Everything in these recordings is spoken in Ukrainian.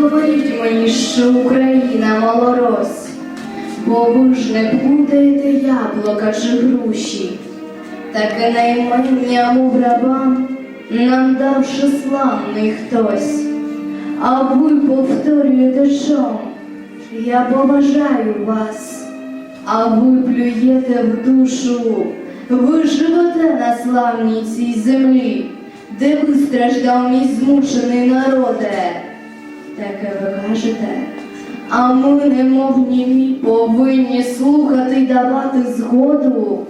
говоріть мені, що Україна малорос, бо ви ж не плутаєте яблука чи груші. Таке наймення мов рабам нам давши славний хтось. А ви повторюєте що? Я поважаю вас, а ви плюєте в душу. Ви живете на славній цій землі, де вистраждав мій змучений народе. Таке ви кажете, а ми, немов німі, повинні слухати й давати згоду.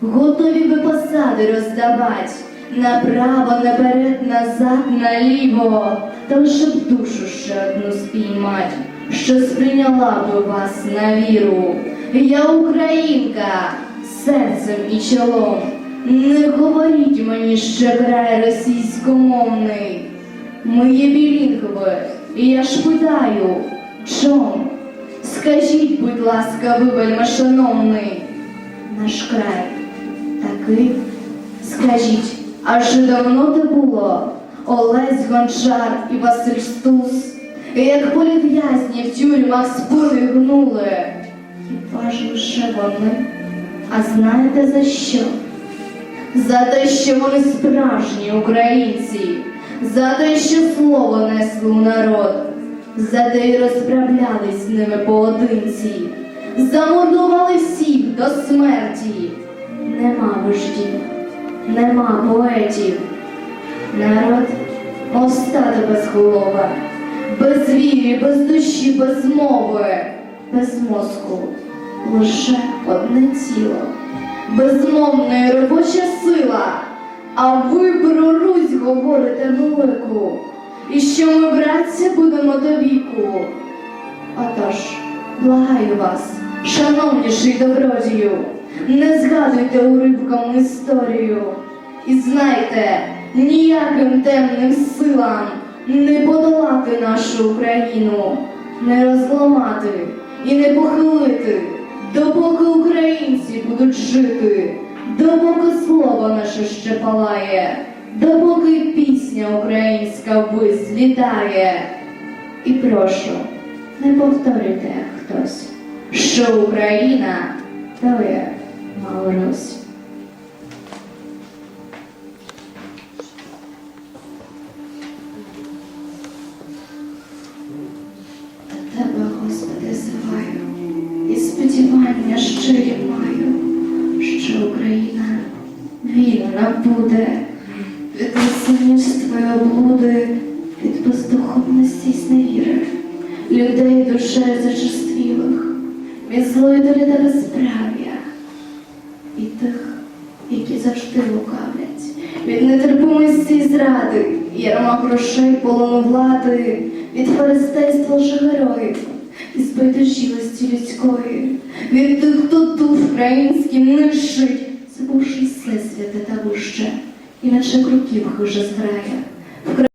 Готові би посади роздавать направо, наперед, назад, наліво, та лише б душу ще одну спіймать, що сприйняла би вас на віру. Я українка, серцем і чолом. Не говоріть мені, що край російськомовний. Ми є білінгви, і я ж питаю, чом? Скажіть, будь ласка, ви, шановний, наш край такий. Скажіть, аж давно те було Олесь Гончар і Василь Стус, як політв'язні в тюрмах спини гнули. Хіба ж лише вони? А знаєте за що? За те, що вони справжні українці, за те, що слово несли у народ, за те й розправлялись з ними поодинці, замордували всіх до смерті. Нема вождів, нема поетів. Народ мов стадо без голова, без вірі, без душі, без мови, без мозку, лише одне тіло, безмовна і робоча сила. А ви про Русь говорите велику, і що ми, братця, будемо до віку. Отож, благаю вас, шановніший добродію, не згадуйте уривком історію. І знайте, ніяким темним силам не подолати нашу Україну, не розламати і не похилити, допоки українці будуть жити, слово ще палає, допоки пісня українська визлітає. І прошу, не повторюйте хтось, що Україна то є Малорос. До тебе, Господи, зиваю, і сподівання щирі маю, вільна буде. Від насильництва і облуди, від бездуховності й зневіри, людей душею зачерствілих, від злої долі та безправ'я, і тих, які завжди лукавлять, від нетерпимості й зради, ярма грошей полону влади, від фаристейства лжегероїв, і збайдужілості людської, від тих, хто дух український нищить, забувши й все святе та вище, іначе кроків хуже зграє.